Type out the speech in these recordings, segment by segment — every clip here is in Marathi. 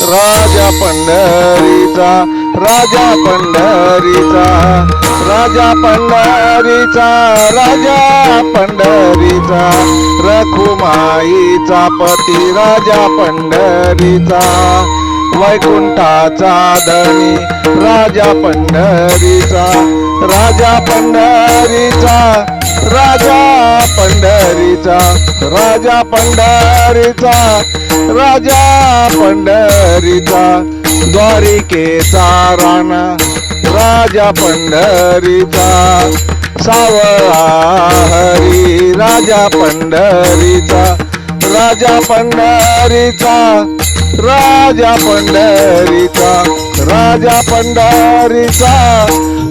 राजा पंढरीचा राजा पंढरीचा राजा पंढरीचा राजा पंढरीचा रखुमाईचा पती राजा पंढरीचा वैकुंठाचा धनी राजा पंढरीचा राजा पंढरीचा राजा पंढरीचा राजा पंढरीचा राजा पंढरीचा द्वारिकेचा राणा राजा पंढरीचा सावळा हरी राजा पंढरीचा राजा पंढरीचा राजा पंढरीचा राजा पंढरीचा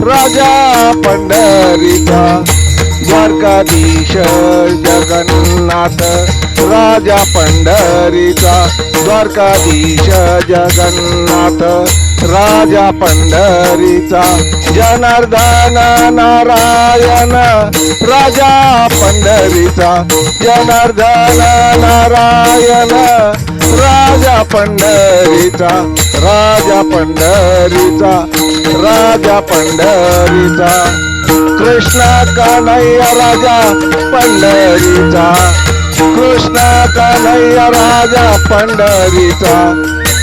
राजा पंढरीचा. द्वारकाधीश जगन्नाथ राजा पंढरीचा. द्वारकाधीश जगन्नाथ राजा पंढरीचा. जनार्दन नारायण राजा पंढरीचा. जनार्दन नारायण राजा पंढरीचा. राजा पंढरीचा राजा पंढरीचा. कृष्ण कन्हैया राजा पंढरीचा. कृष्ण कन्हैया राजा पंढरीचा.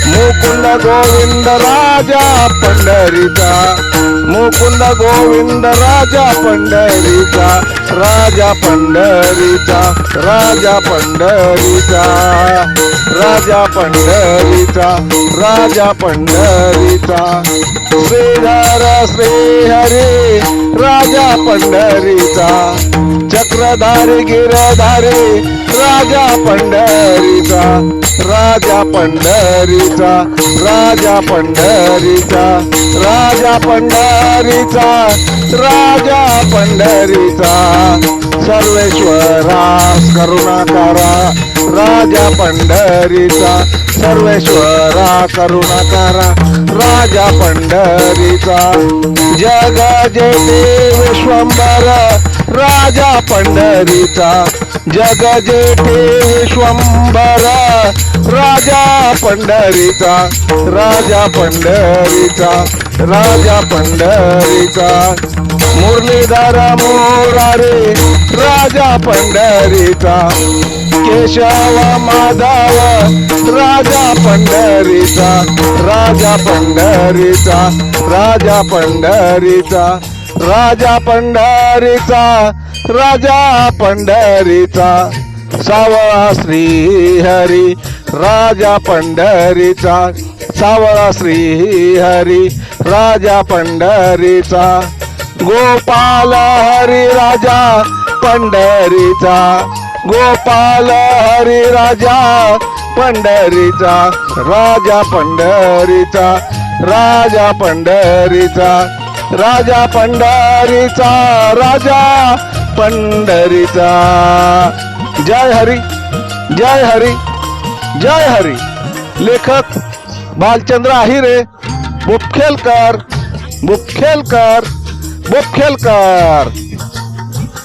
मुकुंद गोविंद राजा पंढरीचा. मुकुंद गोविंद राजा पंढरीचा. राजा पंढरीचा. राजा पंढरीचा. राजा पंढरीचा. राजा पंढरीचा. श्रीधर श्रीहरी राजा पंढरीचा. चक्रधारी गिरधारी राजा पंढरीचा. राजा पंढरीचा राजा पंढरीचा. राजा पंढरीचा राजा पंढरीचा. सर्वेश्वरा करुणाकारा राजा पंढरीचा सर्वेश्वरा करुणाकारा राजा पंढरीचा जग जेते विश्वंभर राजा पंढरीचा जग जेते विश्वंभर राजा पंढरीचा राजा पंढरीचा राजा पंढरीचा. मुरलीधर मोरारे राजा पंढरीचा. केशव माधावा राजा पंढरीचा राजा पंढरीचा राजा पंढरीचा राजा पंढरीचा राजा पंढरीचा सावळा श्रीहरी राजा पंढरीचा सावळा श्रीहरी राजा पंढरीचा गोपाल हरी राजा पंढरीचा. गोपाल हरी राजा पंढरीचा राजा पंढरीचा राजा पंढरीचा राजा पंढरीचा राजा पंढरीचा. जय हरी जय हरी जय हरी. लेखक भालचंद्र आहिरे बुपखेलकर बुपखेलकर बुपखेलकर.